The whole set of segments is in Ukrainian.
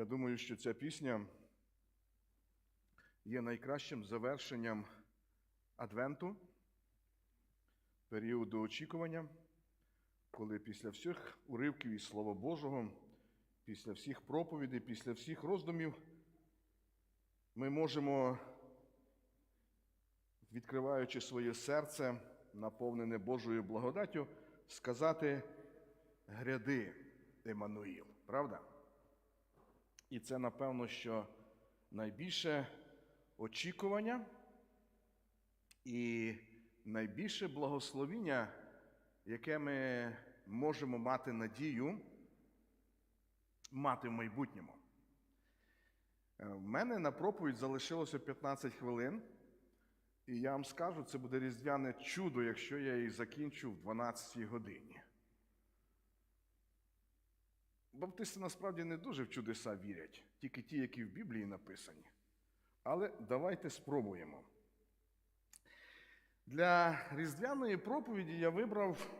Я думаю, що ця пісня є найкращим завершенням Адвенту, періоду очікування, коли після всіх уривків із Слова Божого, після всіх проповідей, після всіх роздумів, ми можемо, відкриваючи своє серце, наповнене Божою благодаттю, сказати гряди Еммануїл. Правда? І це, напевно, що найбільше очікування і найбільше благословіння, яке ми можемо мати надію мати в майбутньому. Е, В мене на проповідь залишилося 15 хвилин, і я вам скажу, це буде різдвяне чудо, якщо я її закінчу в 12 годині. Баптисти насправді не дуже в чудеса вірять, тільки ті, які в Біблії написані. Але давайте спробуємо. Для різдвяної проповіді я вибрав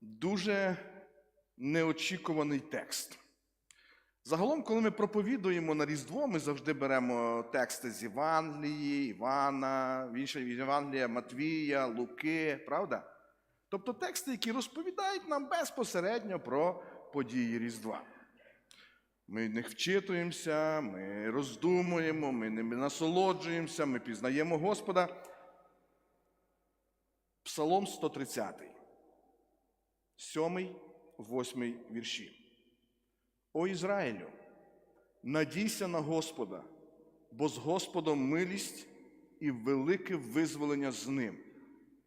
дуже неочікуваний текст. Загалом, коли ми проповідуємо на Різдво, ми завжди беремо тексти з Євангелії, Івана, інше Євангелія Матвія, Луки, правда? Тобто тексти, які розповідають нам безпосередньо про події Різдва. Ми в них вчитуємося, ми роздумуємо, ми ними насолоджуємося, ми пізнаємо Господа. Псалом 130, 7, 8 вірші. О Ізраїлю, надійся на Господа, бо з Господом милість і велике визволення з ним.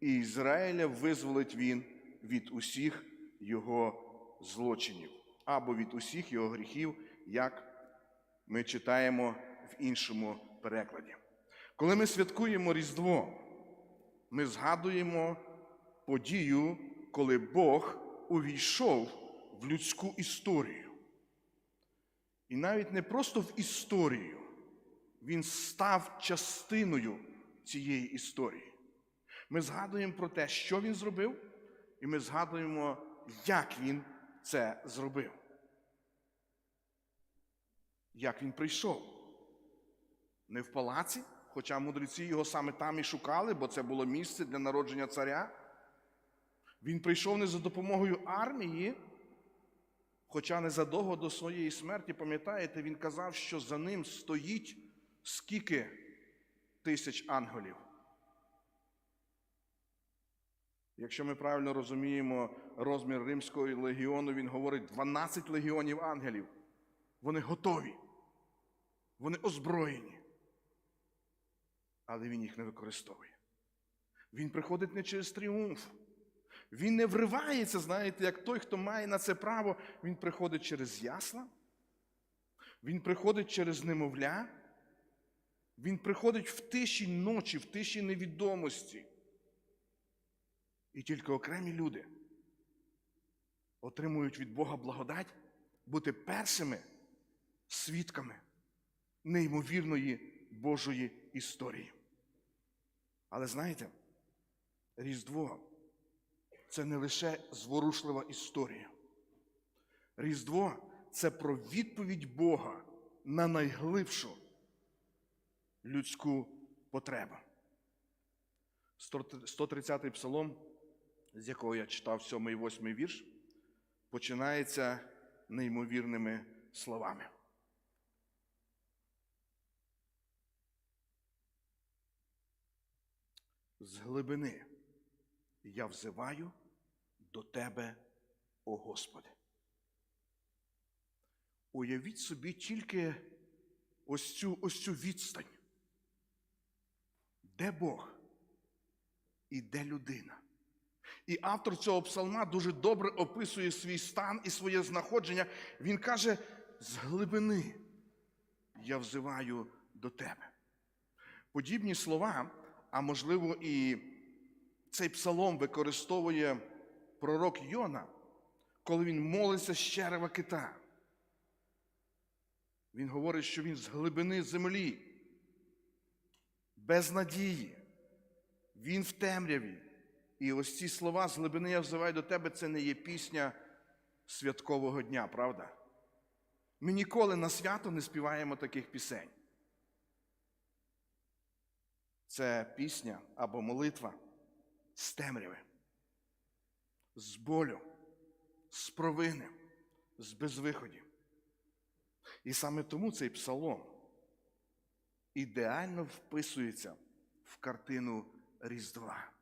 І Ізраїля визволить він від усіх його злочинів або від усіх його гріхів, як ми читаємо в іншому перекладі. Коли ми святкуємо Різдво, ми згадуємо подію, коли Бог увійшов в людську історію. І навіть не просто в історію, він став частиною цієї історії. Ми згадуємо про те, що він зробив, і ми згадуємо, як він це зробив. Як він прийшов. Не в палаці, хоча мудреці його саме там і шукали, бо це було місце для народження царя. Він прийшов не за допомогою армії, хоча незадовго до своєї смерті, пам'ятаєте, він казав, що за ним стоїть скільки тисяч ангелів. Якщо ми правильно розуміємо розмір Римського легіону, він говорить 12 легіонів ангелів. Вони готові, вони озброєні. Але він їх не використовує. Він приходить не через тріумф. Він не вривається, знаєте, як той, хто має на це право, він приходить через ясла, він приходить через немовля, він приходить в тиші ночі, в тиші невідомості. І тільки окремі люди отримують від Бога благодать бути першими свідками неймовірної Божої історії. Але знаєте, Різдво це не лише зворушлива історія. Різдво це про відповідь Бога на найглибшу людську потребу. 130-й псалом, з якого я читав 7 і 8 вірш, починається неймовірними словами. З глибини я взиваю до Тебе, о Господи. Уявіть собі тільки ось цю, ось цю відстань. Де Бог і де людина? І автор цього псалма дуже добре описує свій стан і своє знаходження. Він каже: з глибини я взиваю до тебе. Подібні слова, а можливо, і цей псалом використовує пророк Йона, коли він молиться з черева кита. Він говорить, що він з глибини землі, без надії, він в темряві. І ось ці слова з глибини я взиваю до тебе, це не є пісня святкового дня, правда? Ми ніколи на свято не співаємо таких пісень. Це пісня або молитва з темряви, з болю, з провини, з безвиходів. І саме тому цей псалом ідеально вписується в картину Різдва.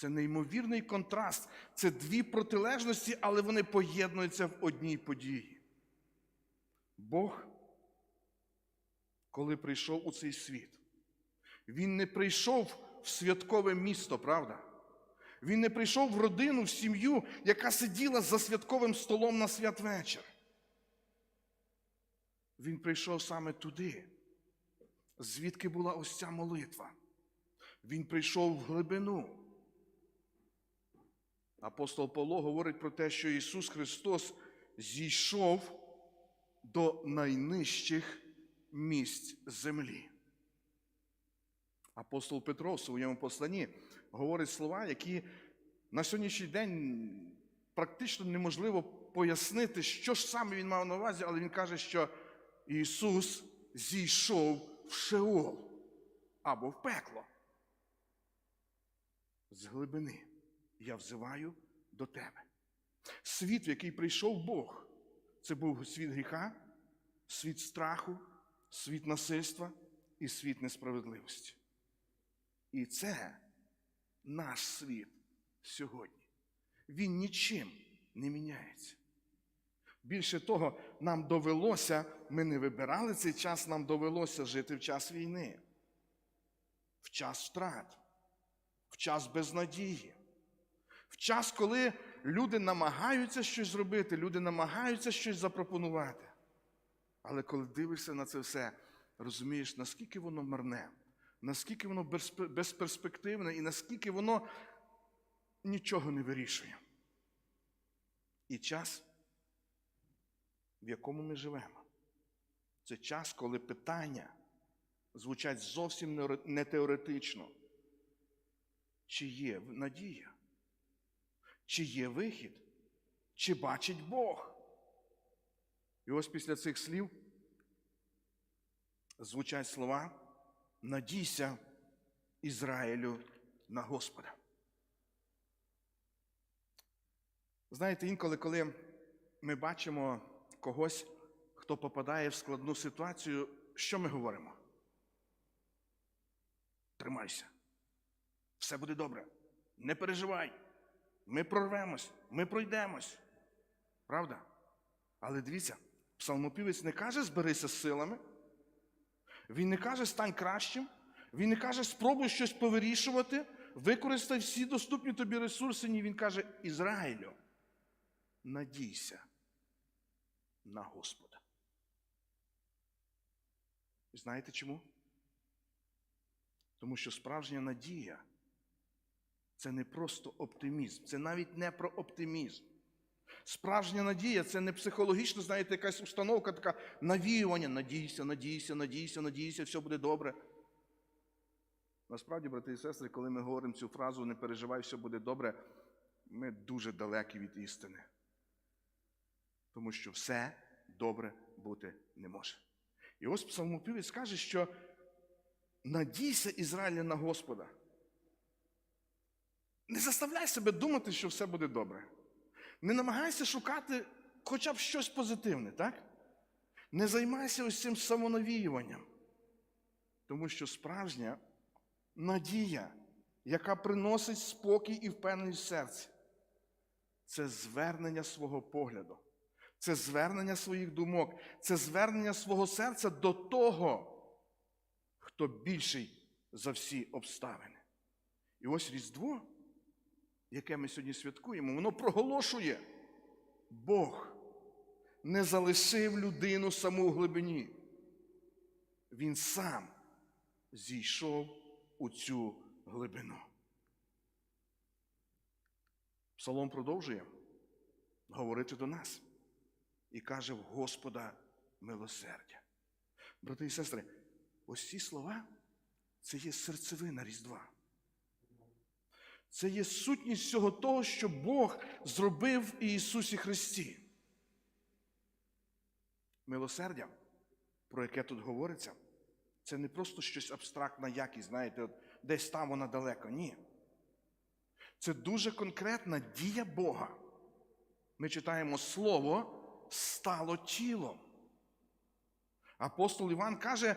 Це неймовірний контраст. Це дві протилежності, але вони поєднуються в одній події. Бог, коли прийшов у цей світ, Він не прийшов в святкове місто, правда? Він не прийшов в родину, в сім'ю, яка сиділа за святковим столом на святвечір. Він прийшов саме туди, звідки була ось ця молитва. Він прийшов в глибину. Апостол Павло говорить про те, що Ісус Христос зійшов до найнижчих місць землі. Апостол Петро в своєму посланні говорить слова, які на сьогоднішній день практично неможливо пояснити, що ж саме він мав на увазі, але він каже, що Ісус зійшов в Шеол або в пекло. З глибини я взиваю до тебе. Світ, в який прийшов Бог, це був світ гріха, світ страху, світ насильства і світ несправедливості. І це наш світ сьогодні. Він нічим не міняється. Більше того, нам довелося, ми не вибирали цей час, нам довелося жити в час війни, в час втрат, в час безнадії, в час, коли люди намагаються щось зробити, люди намагаються щось запропонувати. Але коли дивишся на це все, розумієш, наскільки воно марне, наскільки воно безперспективне і наскільки воно нічого не вирішує. І час, в якому ми живемо, це час, коли питання звучать зовсім не теоретично. Чи є надія? Чи є вихід? Чи бачить Бог? І ось після цих слів звучать слова Надійся Ізраїлю на Господа. Знаєте, інколи, коли ми бачимо когось, хто попадає в складну ситуацію, що ми говоримо? Тримайся. Все буде добре. Не переживай. Ми прорвемось, ми пройдемось. Правда? Але дивіться, псалмопівець не каже зберися з силами. Він не каже стань кращим. Він не каже спробуй щось повирішувати, використай всі доступні тобі ресурси. Ні, він каже Ізраїлю, надійся на Господа. Знаєте чому? Тому що справжня надія це не просто оптимізм, це навіть не про оптимізм. Справжня надія це не психологічно, знаєте, якась установка, така навіювання. Надійся, надійся, надійся, надійся, все буде добре. Насправді, брати і сестри, коли ми говоримо цю фразу не переживай, все буде добре, ми дуже далекі від істини. Тому що все добре бути не може. І ось псалмопівець каже, що надійся Ізраїля на Господа. Не заставляй себе думати, що все буде добре. Не намагайся шукати хоча б щось позитивне, так? Не займайся ось цим самонавіюванням. Тому що справжня надія, яка приносить спокій і впевненість в серці, це звернення свого погляду, це звернення своїх думок, це звернення свого серця до того, хто більший за всі обставини. І ось Різдво, яке ми сьогодні святкуємо, воно проголошує, Бог не залишив людину саму в глибині. Він сам зійшов у цю глибину. Псалом продовжує говорити до нас і каже в Господа милосердя. Брати і сестри, ось ці слова це є серцевина Різдва. Це є сутність всього того, що Бог зробив в Ісусі Христі. Милосердя, про яке тут говориться, це не просто щось абстрактна якість, знаєте, от десь там вона далеко. Ні. Це дуже конкретна дія Бога. Ми читаємо Слово стало тілом. Апостол Іван каже,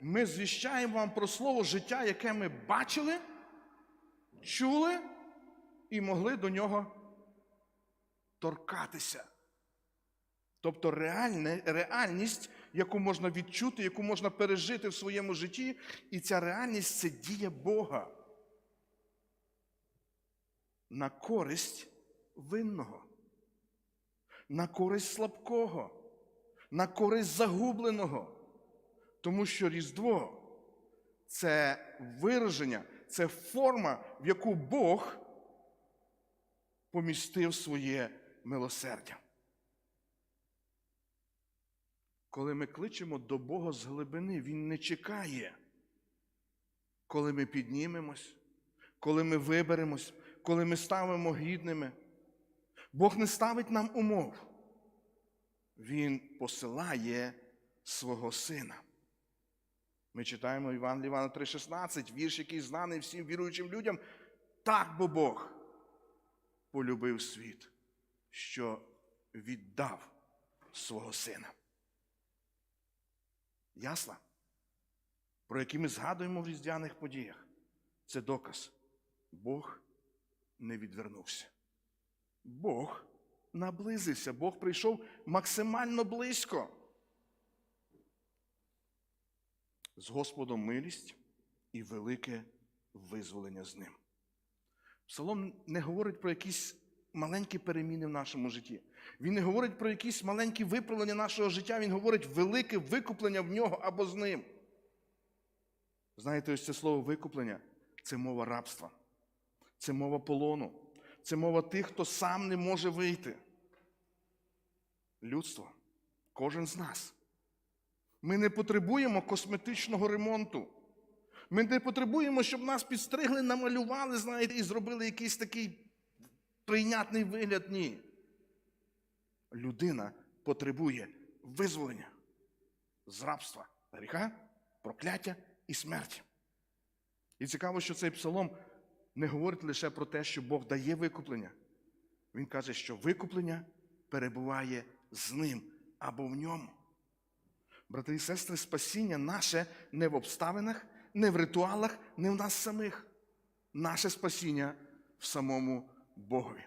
ми звіщаємо вам про слово життя, яке ми бачили, чули і могли до нього торкатися. Тобто реальне, реальність, яку можна відчути, яку можна пережити в своєму житті, і ця реальність це дія Бога на користь винного, на користь слабкого, на користь загубленого. Тому що Різдво це вираження, це форма, в яку Бог помістив своє милосердя. Коли ми кличемо до Бога з глибини, Він не чекає, коли ми піднімемось, коли ми виберемось, коли ми ставимо гідними. Бог не ставить нам умов. Він посилає свого сина. Ми читаємо Іван Івана 3,16, вірш, який знаний всім віруючим людям. Так бо Бог полюбив світ, що віддав свого сина. Ясла, про які ми згадуємо в різдвяних подіях, це доказ. Бог не відвернувся. Бог наблизився, Бог прийшов максимально близько. З Господом милість і велике визволення з ним. Псалом не говорить про якісь маленькі переміни в нашому житті. Він не говорить про якісь маленькі виправлення нашого життя, він говорить велике викуплення в нього або з ним. Знаєте, ось це слово викуплення це мова рабства, це мова полону, це мова тих, хто сам не може вийти. Людство, кожен з нас. Ми не потребуємо косметичного ремонту. Ми не потребуємо, щоб нас підстригли, намалювали, знаєте, і зробили якийсь такий прийнятний вигляд. Ні. Людина потребує визволення з рабства, гріха, прокляття і смерті. І цікаво, що цей псалом не говорить лише про те, що Бог дає викуплення. Він каже, що викуплення перебуває з ним або в ньому. Брати і сестри, спасіння наше не в обставинах, не в ритуалах, не в нас самих. Наше спасіння в самому Богові.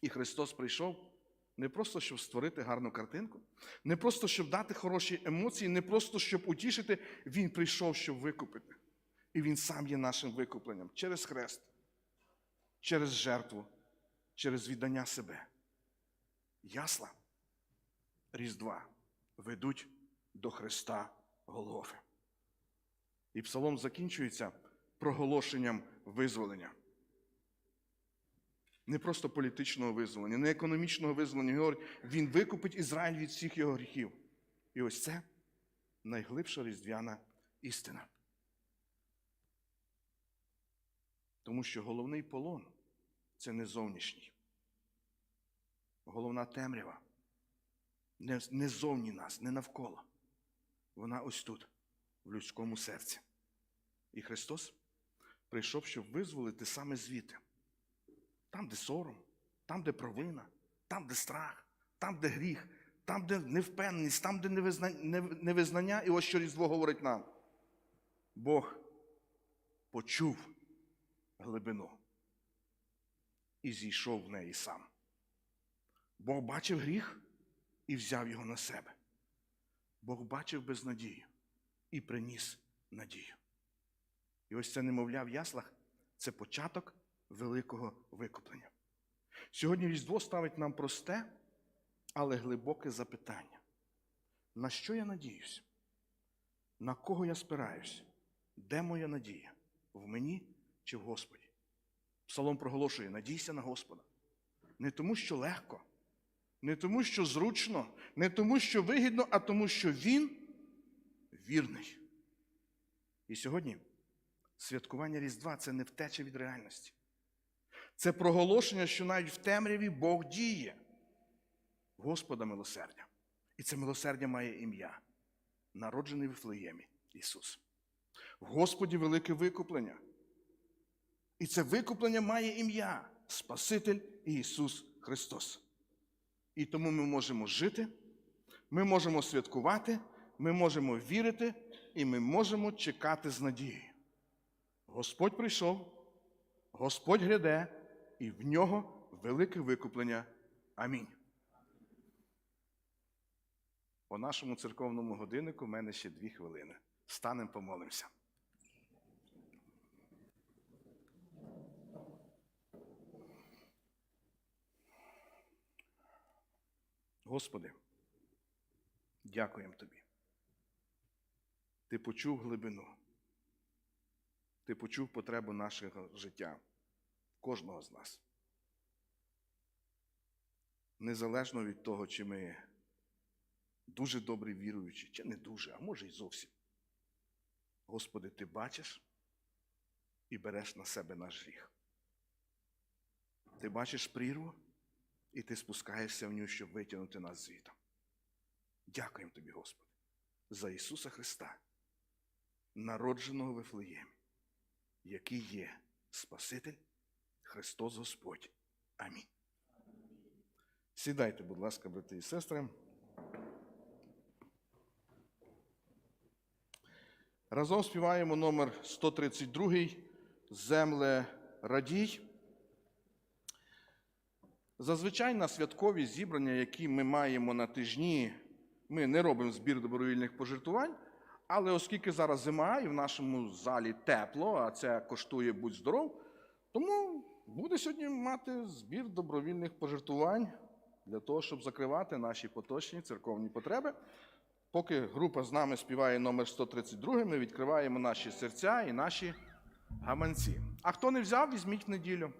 І Христос прийшов не просто, щоб створити гарну картинку, не просто, щоб дати хороші емоції, не просто, щоб утішити. Він прийшов, щоб викупити. І Він сам є нашим викупленням через хрест, через жертву, через віддання себе. Ясла Різдва ведуть до Христа Голгофи. І псалом закінчується проголошенням визволення. Не просто політичного визволення, не економічного визволення. Він викупить Ізраїль від всіх його гріхів. І ось це найглибша різдвяна істина. Тому що головний полон це не зовнішній. Головна темрява не, не зовні нас, не навколо. Вона ось тут, в людському серці. І Христос прийшов, щоб визволити саме звідти. Там, де сором, там, де провина, там, де страх, там, де гріх, там, де невпевненість, там, де невизнання. І ось що Різдво говорить нам. Бог почув глибину і зійшов в неї сам. Бог бачив гріх і взяв його на себе. Бог бачив безнадію і приніс надію. І ось це немовля в яслах це початок великого викуплення. Сьогодні Різдво ставить нам просте, але глибоке запитання. На що я надіюсь? На кого я спираюсь? Де моя надія? В мені чи в Господі? Псалом проголошує: надійся на Господа. Не тому, що легко, не тому, що зручно, не тому, що вигідно, а тому, що Він вірний. І сьогодні святкування Різдва це не втеча від реальності. Це проголошення, що навіть в темряві Бог діє. Господа милосердя. І це милосердя має ім'я, народжений в Вифлеємі Ісус. В Господі велике викуплення. І це викуплення має ім'я Спаситель Ісус Христос. І тому ми можемо жити, ми можемо святкувати, ми можемо вірити і ми можемо чекати з надією. Господь прийшов, Господь гряде, і в нього велике викуплення. Амінь. По нашому церковному годиннику в мене ще дві хвилини. Станемо, помолимося. Господи, дякуємо Тобі. Ти почув глибину. Ти почув потребу нашого життя, кожного з нас. Незалежно від того, чи ми дуже добрі віруючі, чи не дуже, а може й зовсім. Господи, Ти бачиш і береш на себе наш гріх. Ти бачиш прірву, і ти спускаєшся в нього, щоб витягнути нас звітом. Дякуємо тобі, Господи, за Ісуса Христа, народженого в Вифлеємі, який є Спаситель, Христос Господь. Амінь. Сідайте, будь ласка, брати і сестри. Разом співаємо номер 132 Земле радій. Зазвичай на святкові зібрання, які ми маємо на тижні, ми не робимо збір добровільних пожертвувань, але оскільки зараз зима і в нашому залі тепло, а це коштує будь здоров, тому буде сьогодні мати збір добровільних пожертвувань для того, щоб закривати наші поточні церковні потреби. Поки група з нами співає номер 132, ми відкриваємо наші серця і наші гаманці. А хто не взяв, візьміть в неділю.